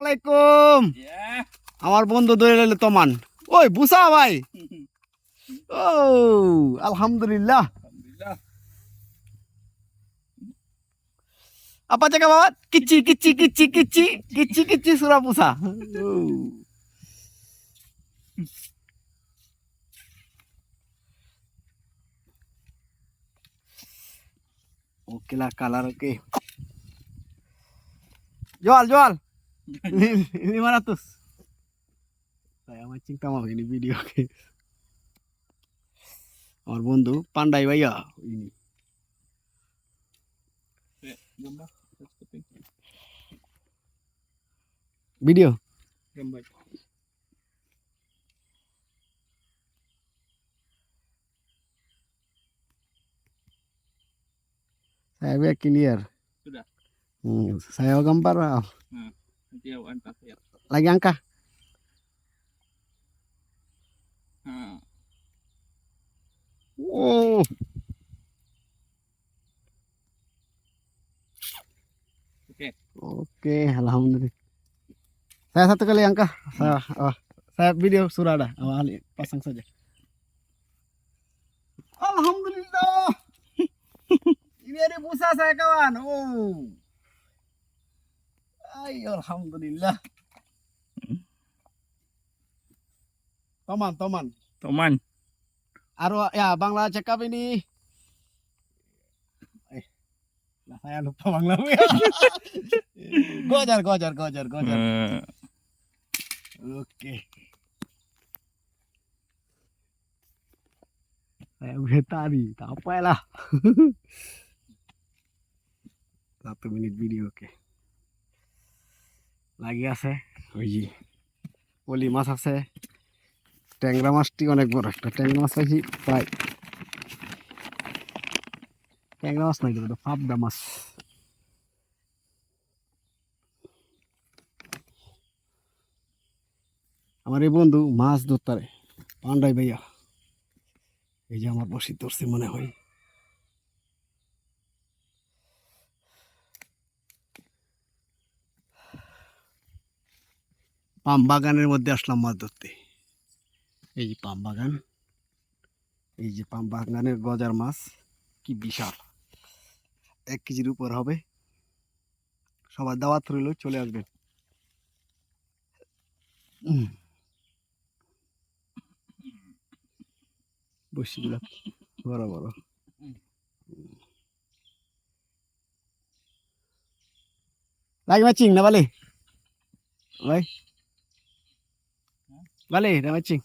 আলাইকুম আমার বন্ধু ধরে নিলে তমান ওই বুসা ভাই ও আলহামদুলিল্লাহ apa cakap bawa kici kici kici kici kici kici surah pusa oke lah kalar oke jual jual lima ratus saya mancing tamu ini video oke আমার বন্ধু পান্ডাই ভাইয়া ini video saya be clear Sudah. hmm, lagi angka? Ha. oh Oke. oke alhamdulillah. Saya satu kali angka. Saya oh, saya video sudah ada. Awal pasang saja. Alhamdulillah. Ini ada busa saya kawan. Oh ayo alhamdulillah teman teman Teman. Arwah ya Bangla cekap ini. Eh, nah saya lupa Bangla. gojar, gojar, gojar, gojar. Eh, Oke. Saya udah tadi, tak apa lah. Satu menit video, oke. Lagi আছে। ওই যে পলি মাছ আছে। ট্যাংরা মাছটি অনেক বড় একটা। ট্যাংরা মাছ পাইছি প্রায় ট্যাংরা মাছ নয় কিন্তু, পাবদা মাছ। আমার এই বন্ধু মাছ ধরতারে, পান্ডাই ভাইয়া। এই যে আমার বসি ধরছে মনে হয়। পাম বাগানের মধ্যে আসলাম মাছ ধরতে। এই যে পাম বাগান, এই যে পাম বাগানের গজার মাছ, কি বিশাল। এক কেজির উপর হবে। সবার দাওয়াত রইল, চলে আসবেন। বসিগুলা বড় বড়। lagi mancing na bali Bay Vale, nada más ching.